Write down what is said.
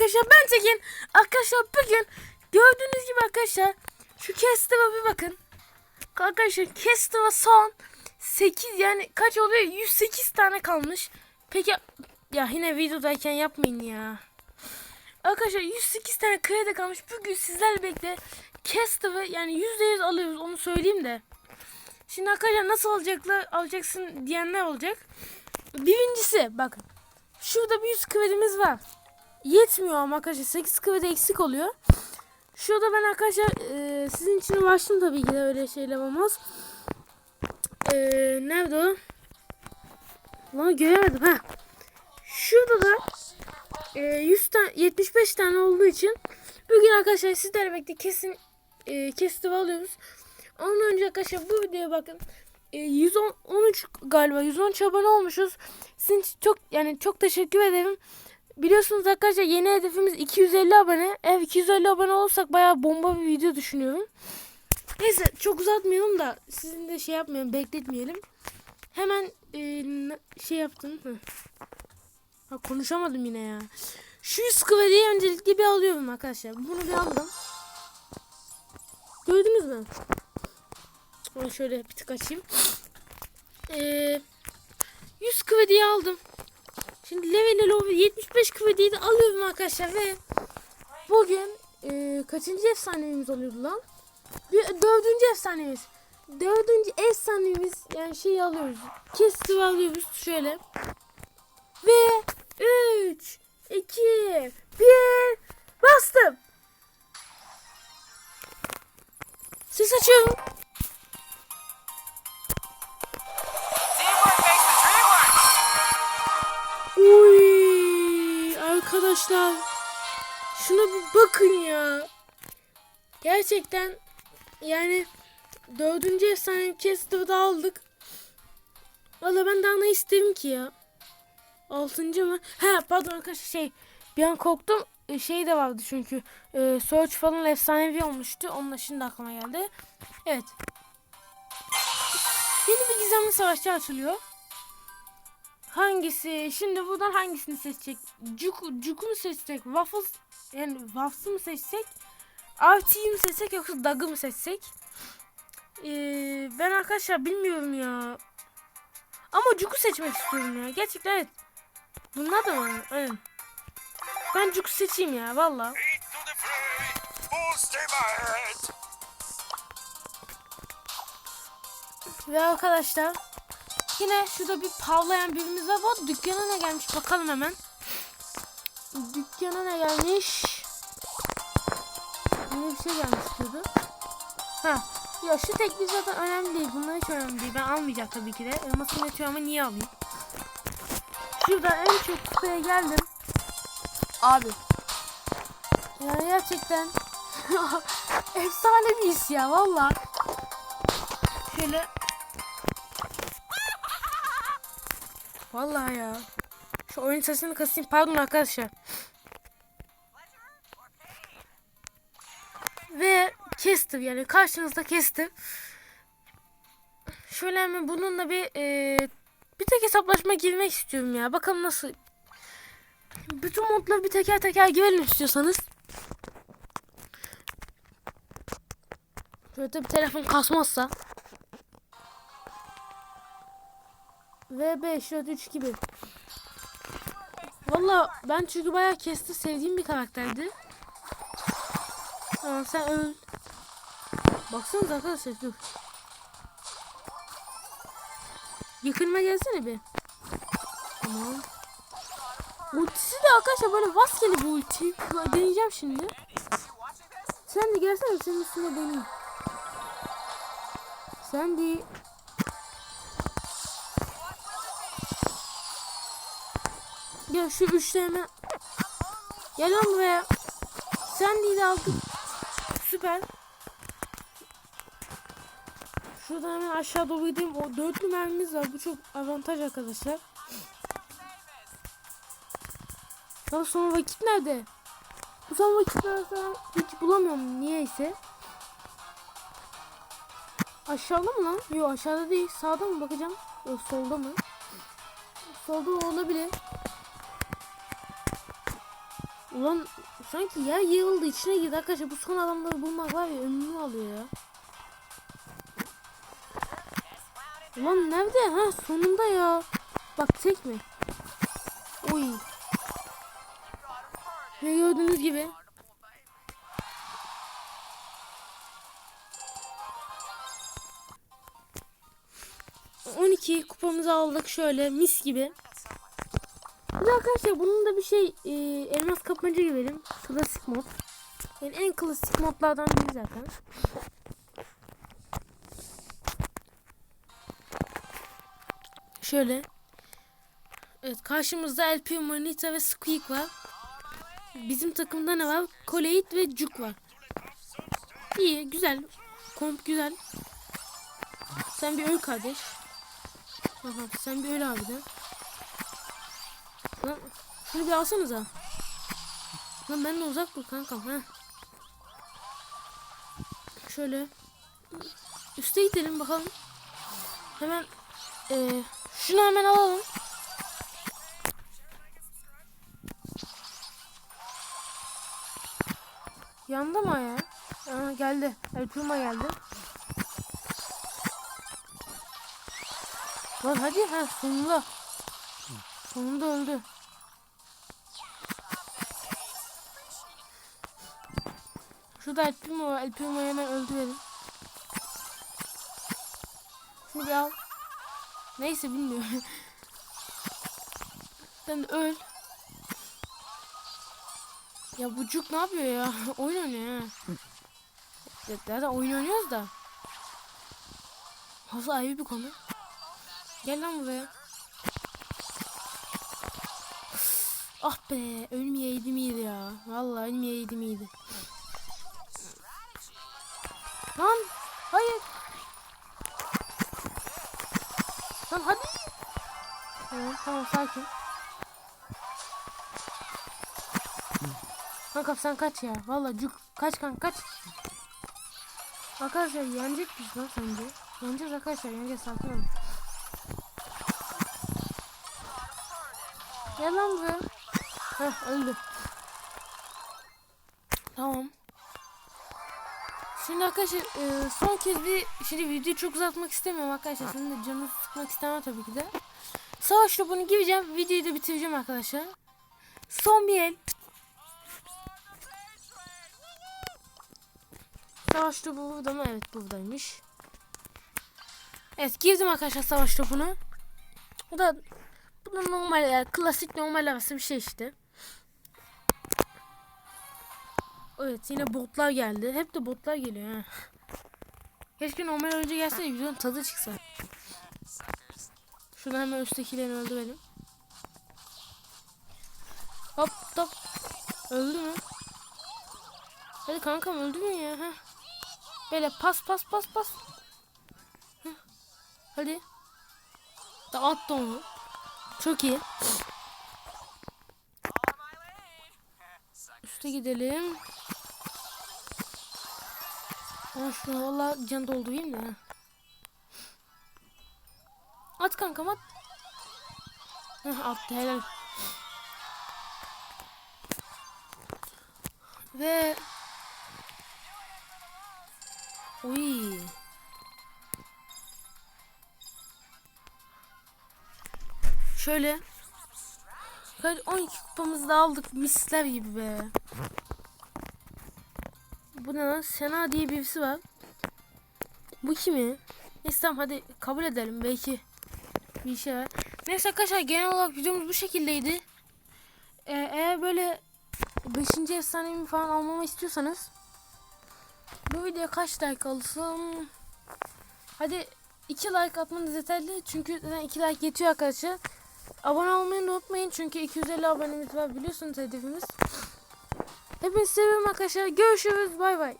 arkadaşlar ben Tekin. Arkadaşlar bugün gördüğünüz gibi arkadaşlar şu Kestiva bir bakın. Arkadaşlar Kestiva son 8 yani kaç oluyor? 108 tane kalmış. Peki ya yine videodayken yapmayın ya. Arkadaşlar 108 tane kredi kalmış. Bugün sizlerle birlikte Kestiva yani %100 alıyoruz onu söyleyeyim de. Şimdi arkadaşlar nasıl alacaklar alacaksın diyenler olacak. Birincisi bakın. Şurada bir 100 kredimiz var. Yetmiyor ama arkadaşlar 8 kredi eksik oluyor. Şurada ben arkadaşlar e, sizin için uğraştım tabii ki de öyle şeyler olmaz. E, nerede o? Lan göremedim ha. Şurada da e, 100 tane 75 tane olduğu için bugün arkadaşlar sizlerle birlikte kesin e, kesiti alıyoruz. Ondan önce arkadaşlar bu videoya bakın. E, 110 13 galiba 113 abone olmuşuz. Sizin çok yani çok teşekkür ederim. Biliyorsunuz arkadaşlar yeni hedefimiz 250 abone. Eğer 250 abone olursak bayağı bomba bir video düşünüyorum. Neyse çok uzatmayalım da sizin de şey yapmayalım bekletmeyelim. Hemen e, şey yaptım. Ha, konuşamadım yine ya. Şu 100 kıvırıyı öncelikle bir alıyorum arkadaşlar. Bunu bir aldım. Gördünüz mü? Onu şöyle bir tık açayım. Ee, 100 kıvırıyı aldım. Şimdi level over 75 kıvırıyı da alıyorum arkadaşlar ve bugün e, kaçıncı efsanemiz oluyordu lan? Bir, dördüncü efsanemiz. Dördüncü efsanemiz yani şeyi alıyoruz. Kesti alıyoruz şöyle. Ve 3 2 1 bastım. Ses açıyorum. Arkadaşlar. Şuna bir bakın ya. Gerçekten yani dördüncü efsane Kester'da aldık. Valla ben daha ne isterim ki ya. Altıncı mı? He pardon arkadaşlar şey bir an korktum. E, Şey de vardı çünkü. E, search falan efsanevi olmuştu. Onunla şimdi aklıma geldi. Evet. Yeni bir gizemli savaşçı açılıyor. Hangisi? Şimdi buradan hangisini seçecek? Cuku, Cuku mu seçsek? Waffles yani Waffles'ı mı seçsek? RT'yi mi seçsek yoksa Dag'ı mı seçsek? Ee, ben arkadaşlar bilmiyorum ya. Ama Cuku seçmek istiyorum ya. Gerçekten evet. Bunlar da var. Aynen. Ben Cuku seçeyim ya valla. Ve arkadaşlar yine şurada bir pavlayan birimiz var. Bu dükkana ne gelmiş bakalım hemen. Dükkana ne gelmiş? Yine bir şey gelmiş diyordu. Ha. Ya şu tekli zaten önemli değil. Bunlar hiç önemli değil. Ben almayacağım tabii ki de. Elmasını yatıyor ama niye alayım? Şuradan en çok kupaya geldim. Abi. Yani gerçekten efsane bir his ya valla. Şöyle Vallahi ya. Şu oyun sesini kasayım. Pardon arkadaşlar. Ve kestim yani karşınızda kestim. Şöyle hemen bununla bir e, bir tek hesaplaşma girmek istiyorum ya. Bakalım nasıl. Bütün modları bir teker teker girelim istiyorsanız. Şöyle tabii telefon kasmazsa. 5 4 3 gibi. Valla ben çünkü bayağı kesti sevdiğim bir karakterdi. Tamam sen öl. Baksanıza arkadaşlar dur. Yakınıma gelsene bir. Tamam. Ultisi de arkadaşlar böyle rastgele bir ulti. Deneyeceğim şimdi. Sen de gelsene senin üstüne deneyeyim. Sen de Gel şu üçleme. Gel lan buraya. Sen değil aldık. Süper. Şuradan hemen aşağı doğru gideyim. O dörtlü mermimiz var. Bu çok avantaj arkadaşlar. Daha son vakit nerede? Bu son vakitlerde hiç bulamıyorum niyeyse. Aşağıda mı lan? Yok aşağıda değil. Sağda mı bakacağım? Yok solda mı? Solda olabilir. Ulan sanki yer yığıldı içine girdi arkadaşlar. Bu son adamları bulmak var ya ömrümü alıyor ya. Ulan nerede? Ha sonunda ya. Bak tek mi? Oy. Ve gördüğünüz gibi. On kupamızı aldık şöyle mis gibi. De arkadaşlar bunun da bir şey e, elmas kapmaca girelim. Klasik mod. Yani en klasik modlardan biri zaten. Şöyle. Evet karşımızda El Primo, Nita ve Squeak var. Bizim takımda ne var? Coleit ve Juk var. İyi güzel. Komp güzel. Sen bir öl kardeş. Aha, sen bir öl harbiden. Lan şunu bir alsanıza. Lan benimle uzak dur kankam ha. Şöyle. Üste gidelim bakalım. Hemen eee şunu hemen alalım. Yandı mı ya? Aa, geldi. El Puma geldi. Lan hadi ha sonunda. Sonunda öldü. Şurada El Primo var. El Primo'yu hemen öldürelim. Şunu al. Neyse bilmiyorum. Sen öl. Ya bu cuk ne yapıyor ya? oyun oynuyor ha. Zaten oyun oynuyoruz da. Fazla ayrı bir konu. Gel lan buraya. Ah be ölmeyeydim iyiydi ya. Vallahi ölmeyeydim iyiydi. Lan hayır. Lan hadi. Tamam tamam sakin. Kanka sen kaç ya. Vallahi cuk kaç kanka kaç. Arkadaşlar yenecek biz lan sence? Yeneceğiz arkadaşlar yeneceğiz sakin olun. Gel lan buraya. Heh öldü. Tamam. Şimdi arkadaşlar e, son kez bir şimdi videoyu çok uzatmak istemiyorum arkadaşlar. Senin de canını sıkmak istemem tabii ki de. Savaş topunu gireceğim. Videoyu da bitireceğim arkadaşlar. Son bir el. Savaş topu burada mı? Evet buradaymış. Evet girdim arkadaşlar savaş topunu. Bu da bu da normal yani klasik normal arası bir şey işte. Evet yine botlar geldi. Hep de botlar geliyor ha. Keşke normal önce gelse de videonun tadı çıksa. Şuradan hemen üsttekilerini öldürelim. Hop hop. Öldü mü? Hadi kankam öldü mü ya? Heh. Böyle pas pas pas pas. Heh. Hadi. Da attı onu. Çok iyi. Üste gidelim. Şunu valla can doldurayım da. At kankam at. Heh, attı helal. Ve Oy. Şöyle. Kaç 12 kupamızı da aldık misler gibi be. Bu ne lan? Sena diye birisi var. Bu kimi? Neyse tamam hadi kabul edelim belki bir şey var. Neyse arkadaşlar genel olarak videomuz bu şekildeydi. Ee, eğer böyle 5. efsanemi falan almamı istiyorsanız bu video kaç like alırsam hadi 2 like atmanız yeterli çünkü zaten 2 like yetiyor arkadaşlar. Abone olmayı unutmayın çünkü 250 abonemiz var biliyorsunuz hedefimiz. Hepinizi seviyorum arkadaşlar. Görüşürüz. Bay bay.